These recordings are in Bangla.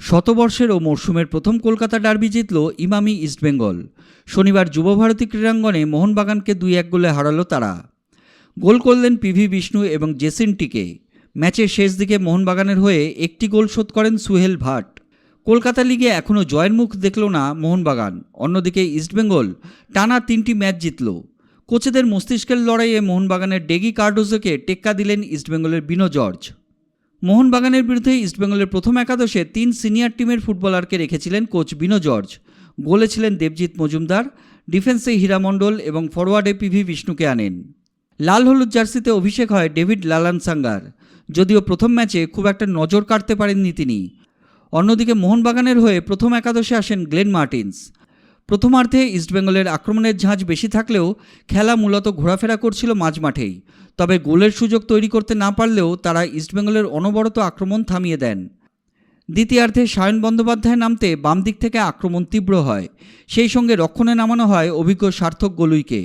শতবর্ষের ও মরশুমের প্রথম কলকাতা ডার্বি জিতল ইমামি ইস্টবেঙ্গল শনিবার যুবভারতী ক্রীড়াঙ্গনে মোহনবাগানকে দুই এক গোলে হারালো তারা। গোল করলেন পিভি বিষ্ণু এবং জেসিন টিকে। ম্যাচের শেষ দিকে মোহনবাগানের হয়ে একটি গোল শোধ করেন সুহেল ভাট। কলকাতা লিগে এখনও জয়ের মুখ দেখল না মোহনবাগান। অন্যদিকে ইস্টবেঙ্গল টানা তিনটি ম্যাচ জিতল। কোচেদের মস্তিষ্কের লড়াইয়ে মোহনবাগানের ডেগি কার্ডোজোকে টেক্কা দিলেন ইস্টবেঙ্গলের বিনো জর্জ। মোহনবাগানের বিরুদ্ধে ইস্টবেঙ্গলের প্রথম একাদশে তিন সিনিয়র টিমের ফুটবলারকে রেখেছিলেন কোচ বিনো জর্জ। গোলে ছিলেন দেবজিৎ মজুমদার, ডিফেন্সে হীরামণ্ডল এবং ফরওয়ার্ডে পিভি বিষ্ণুকে আনেন। লাল হলুদ জার্সিতে অভিষেক হয় ডেভিড লালান সাঙ্গার যদিও প্রথম ম্যাচে খুব একটা নজর কাটতে পারেননি তিনি। অন্যদিকে মোহনবাগানের হয়ে প্রথম একাদশে আসেন গ্লেন মার্টিন্স। প্রথমার্ধে ইস্টবেঙ্গলের আক্রমণের ঝাঁজ বেশি থাকলেও খেলা মূলত ঘোরাফেরা করছিল মাঝমাঠেই। তবে গোলের সুযোগ তৈরি করতে না পারলেও তারা ইস্টবেঙ্গলের অনবরত আক্রমণ থামিয়ে দেন। দ্বিতীয়ার্ধে সায়ন বন্দ্যোপাধ্যায় নামতে বাম দিক থেকে আক্রমণ তীব্র হয়। সেই সঙ্গে রক্ষণে নামানো হয় অভিজ্ঞ সার্থক গলুইকে।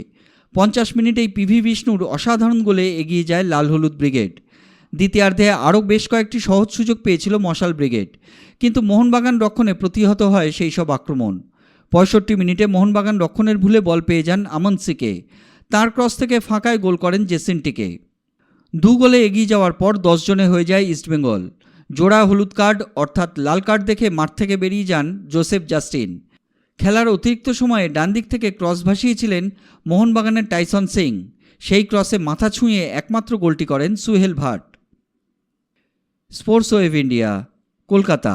পঞ্চাশ মিনিটেই পিভি বিষ্ণুর অসাধারণ গোলে এগিয়ে যায় লাল হলুদ ব্রিগেড। দ্বিতীয়ার্ধে আরও বেশ কয়েকটি সহজ সুযোগ পেয়েছিল মশাল ব্রিগেড। কিন্তু মোহনবাগান রক্ষণে প্রতিহত হয় সেই সব আক্রমণ। পঁয়ষট্টি মিনিটে মোহনবাগান রক্ষণের ভুলে বল পেয়ে যান আমন সিকে। তার ক্রস থেকে ফাঁকায় গোল করেন জেসিনটিকে দু গোলে এগিয়ে যাওয়ার পর দশ জনে হয়ে যায় ইস্টবেঙ্গল জোড়া হলুদ কার্ড অর্থাৎ লাল কার্ড দেখে মাঠ থেকে বেরিয়ে যান জোসেফ জাস্টিন। খেলার অতিরিক্ত সময়ে ডান দিক থেকে ক্রস ভাসিয়েছিলেন মোহনবাগানের টাইসন সিং। সেই ক্রসে মাথা ছুঁয়ে একমাত্র গোলটি করেন Suhel Bhat. Sports wave India Kolkata